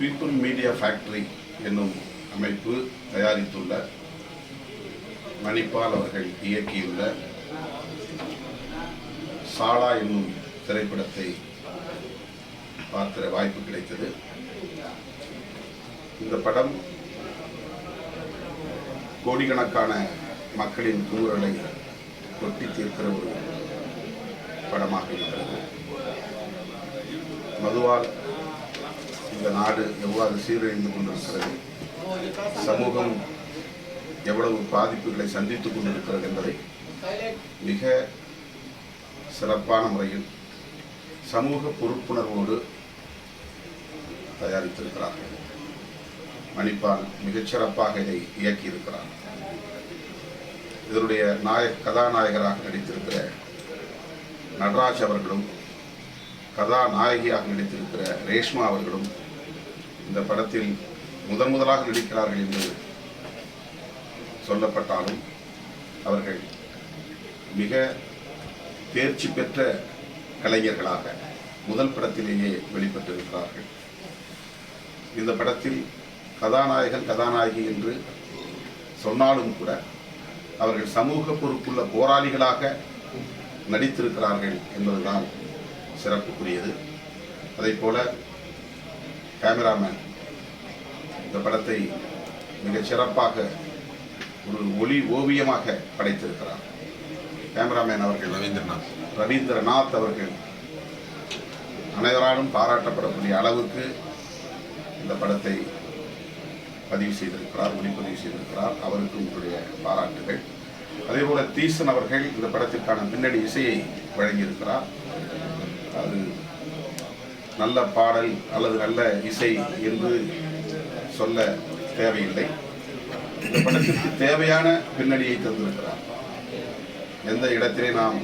People media factory என்னும் அமைப்பு தயாரித்துள்ள மணிப்பால் அவர்கள் இயக்கியுள்ள சாலா என்னும் திரைப்படத்தை பார்க்கிற வாய்ப்பு கிடைத்தது. இந்த படம் கோடிக்கணக்கான மக்களின் கூறலை கொட்டி தீர்க்கிற ஒரு படமாக இருக்கிறது. மதுவால் இந்த நாடு எவ்வாறு சீரழிந்து கொண்டிருக்கிறது? சமூகம் எவ்வளவு பாதிப்புகளை சந்தித்துக் கொண்டிருக்கிறது என்பதை மிக சிறப்பான முறையில் சமூக பொறுப்புணர்வோடு தயாரித்திருக்கிறார்கள். மணிப்பால் மிகச்சிறப்பாக இதை இயக்கியிருக்கிறார். இதனுடைய நாயக் கதாநாயகராக நடித்திருக்கிற நடராஜ் அவர்களும் கதாநாயகியாக நடித்திருக்கிற ரேஷ்மா அவர்களும் இந்த படத்தில் முதன் முதலாக நடிக்கிறார்கள் என்று சொல்லப்பட்டாலும் அவர்கள் மிக தேர்ச்சி பெற்ற கலைஞர்களாக முதல் படத்திலேயே வெளிப்பட்டிருக்கிறார்கள். இந்த படத்தில் கதாநாயகன் கதாநாயகி என்று சொன்னாலும் கூட அவர்கள் சமூக பொறுப்புள்ள போராளிகளாக நடித்திருக்கிறார்கள் என்பதுதான் சிறப்புக்குரியது. அதைப் போல கேமராமேன் இந்த படத்தை மிகச் சிறப்பாக ஒரு ஒளி ஓவியமாக படைத்திருக்கிறார். கேமராமேன் அவர்கள் ரவீந்திரநாத். ரவீந்திரநாத் அவர்கள் அனைவராலும் பாராட்டப்படக்கூடிய அளவுக்கு இந்த படத்தை பதிவு செய்திருக்கிறார் ஒளிப்பதிவு செய்திருக்கிறார். அவருக்கும் உங்களுடைய பாராட்டுகள். அதேபோல தீசன் அவர்கள் இந்த படத்திற்கான பின்னணி இசையை வழங்கியிருக்கிறார். அது நல்ல பாடல் அல்லது நல்ல இசை என்று சொல்ல தேவையில்லை. இந்த படத்திற்கு தேவையான பின்னணியை தந்திருக்கிறார். எந்த இடத்திலே நாம்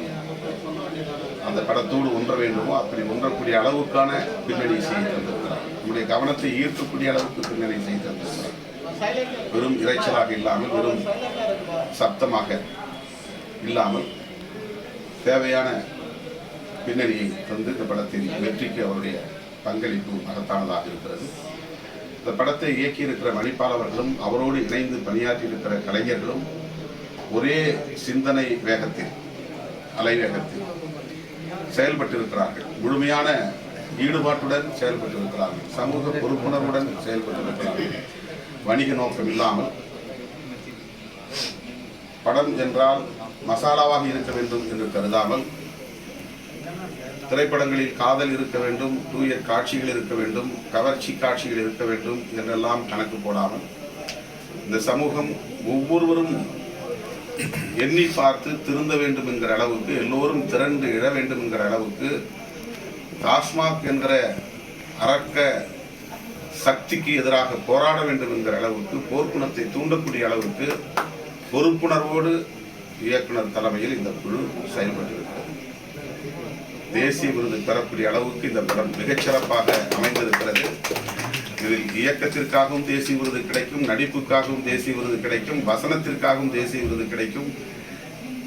அந்த படத்தோடு ஒன்ற வேண்டுமோ அப்படி ஒன்றக்கூடிய அளவுக்கான பின்னணி செய்து தந்திருக்கிறார். நம்முடைய கவனத்தை ஈர்க்கக்கூடிய அளவுக்கு பின்னணி செய்து தந்திருக்கிறார். வெறும் இறைச்சலாக இல்லாமல் வெறும் சப்தமாக இல்லாமல் தேவையான பின்னணியை தந்து இந்த படத்தின் வெற்றிக்கு அவருடைய பங்களிப்பு மகத்தானதாக இருக்கிறது. இந்த படத்தை இயக்கியிருக்கிற மணிப்பாளவர்களும் அவரோடு இணைந்து பணியாற்றியிருக்கிற கலைஞர்களும் ஒரே சிந்தனை வேகத்தில் அலைவேகத்தில் செயல்பட்டிருக்கிறார்கள். முழுமையான ஈடுபாட்டுடன் செயல்பட்டிருக்கிறார்கள். சமூக பொறுப்புணர்வுடன் செயல்பட்டிருக்கிறார்கள். வணிக நோக்கம் இல்லாமல். படம் என்றால் மசாலாவாக இருக்க வேண்டும் என்று கருதாமல் திரைப்படங்களில் காதல் இருக்க வேண்டும் தூய காட்சிகள் இருக்க வேண்டும் கவர்ச்சி காட்சிகள் இருக்க வேண்டும் என்றெல்லாம் கணக்கு போடாமல் இந்த சமூகம் ஒவ்வொருவரும் எண்ணி பார்த்து திருந்த வேண்டும் என்கிற அளவுக்கு எல்லோரும் திரண்டு இழ வேண்டும் என்கிற அளவுக்கு டாஸ்மாக் என்கிற அரக்க சக்திக்கு எதிராக போராட வேண்டும் என்கிற அளவுக்கு போர்க்குணத்தை தூண்டக்கூடிய அளவுக்கு பொறுப்புணர்வோடு இயக்குனர் தலைமையில் இந்த குழு செயல்பட்டிருக்கிறது. தேசிய விருது பெறக்கூடிய அளவுக்கு இந்த படம் மிகச்சிறப்பாக அமைந்திருக்கிறது. இதில் இயக்கத்திற்காகவும் தேசிய விருது கிடைக்கும் நடிப்புக்காகவும் தேசிய விருது கிடைக்கும் வசனத்திற்காகவும் தேசிய விருது கிடைக்கும்.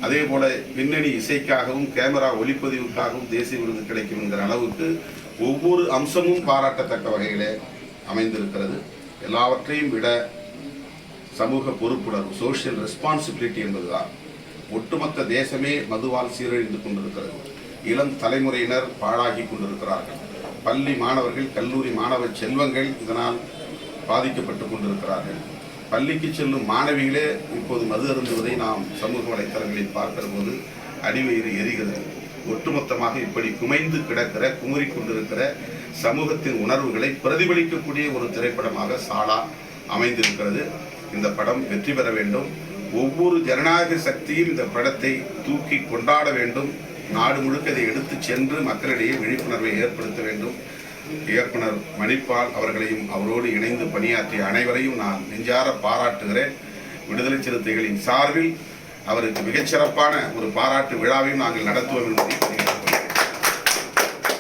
அதே போல பின்னணி இசைக்காகவும் கேமரா ஒளிப்பதிவுக்காகவும் தேசிய விருது கிடைக்கும் என்கிற அளவுக்கு ஒவ்வொரு அம்சமும் பாராட்டத்தக்க வகையிலே அமைந்திருக்கிறது. எல்லாவற்றையும் விட சமூக பொறுப்புணர்வு சோஷியல் ரெஸ்பான்சிபிலிட்டி என்பதுதான். ஒட்டுமொத்த தேசமே மதுவால் சீரழிந்து கொண்டிருக்கிறது. இளம் தலைமுறையினர் பாழாகி கொண்டிருக்கிறார்கள். பள்ளி மாணவர்கள் கல்லூரி மாணவ செல்வங்கள் இதனால் பாதிக்கப்பட்டு கொண்டிருக்கிறார்கள். பள்ளிக்கு செல்லும் மாணவிகளே இப்போது மது அருந்துவதை நாம் சமூக வலைத்தளங்களில் பார்க்கிற போது அடிவயிறு எரிகிறது. ஒட்டுமொத்தமாக இப்படி குமைந்து கிடக்கிற குமுறி கொண்டிருக்கிற சமூகத்தின் உணர்வுகளை பிரதிபலிக்கக்கூடிய ஒரு திரைப்படமாக சாலா அமைந்திருக்கிறது. இந்த படம் வெற்றி பெற வேண்டும். ஒவ்வொரு ஜனநாயக சக்தியும் இந்த படத்தை தூக்கி கொண்டாட வேண்டும். நாடு முழுக்க இதை எடுத்து சென்று மக்களிடையே விழிப்புணர்வை ஏற்படுத்த வேண்டும். இயக்குனர் மணிப்பால் அவர்களையும் அவரோடு இணைந்து பணியாற்றிய அனைவரையும் நான் நெஞ்சார பாராட்டுகிறேன். விடுதலை சிறுத்தைகளின் சார்பில் அவருக்கு மிகச்சிறப்பான ஒரு பாராட்டு விழாவையும் நாங்கள் நடத்துவோம் என்பதை